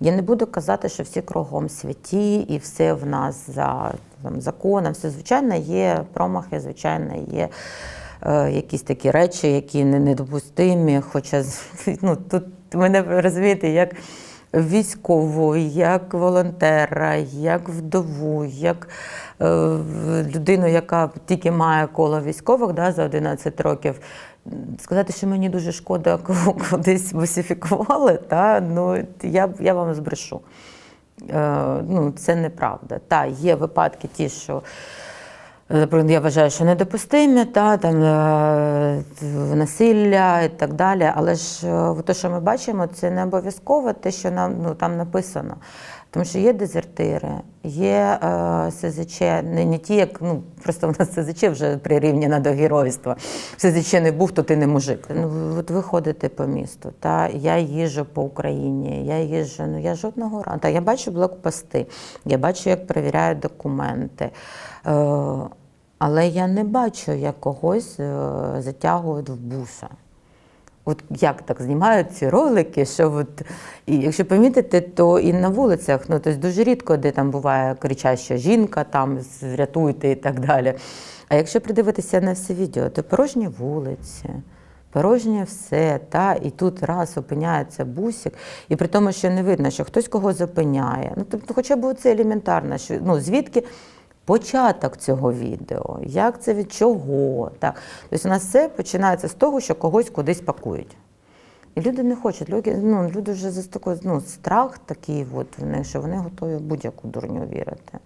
Я не буду казати, що всі кругом святі і все в нас за там, законом. Все звичайно є промахи, звичайно, є е, якісь такі речі, які не недопустимі. Хоча ну, тут мене розумієте, як військову, як волонтера, як вдову, як е, людину, яка тільки має коло військових да, за 11 років. Сказати, що мені дуже шкода, кого кудись босифікували, та, ну, я, я вам збрешу. Е, ну, це неправда. Та, є випадки ті, що я вважаю, що недопустимі, та, там, е, насилля і так далі. Але ж е, те, що ми бачимо, це не обов'язково те, що нам ну, там написано. Тому що є дезертири, є е, СЗЧ, не, не ті, як ну, просто в нас СЗЧ вже прирівняно до геройства. СЗЧ не був, то ти не мужик. Ну, от ви ходите по місту, та, я їжджу по Україні, я їжджу, ну я жодного разу. Та, я бачу блокпости, я бачу, як перевіряють документи. Е, але я не бачу, як когось е, затягують в буса. От як так знімають ці ролики, що от, і якщо помітити, то і на вулицях, ну тобто дуже рідко, де там буває кричаща жінка, там врятуйте і так далі. А якщо придивитися на все відео, то порожні вулиці, порожнє все, та, і тут раз опиняється бусик, і при тому, що не видно, що хтось кого зупиняє. Ну, тобто, хоча б це елементарно, що ну, звідки початок цього відео, як це від чого. Так. Тобто у нас все починається з того, що когось кудись пакують. І люди не хочуть. Люди, ну, люди вже за такий ну, страх такий, от, в них, що вони готові будь-яку дурню вірити.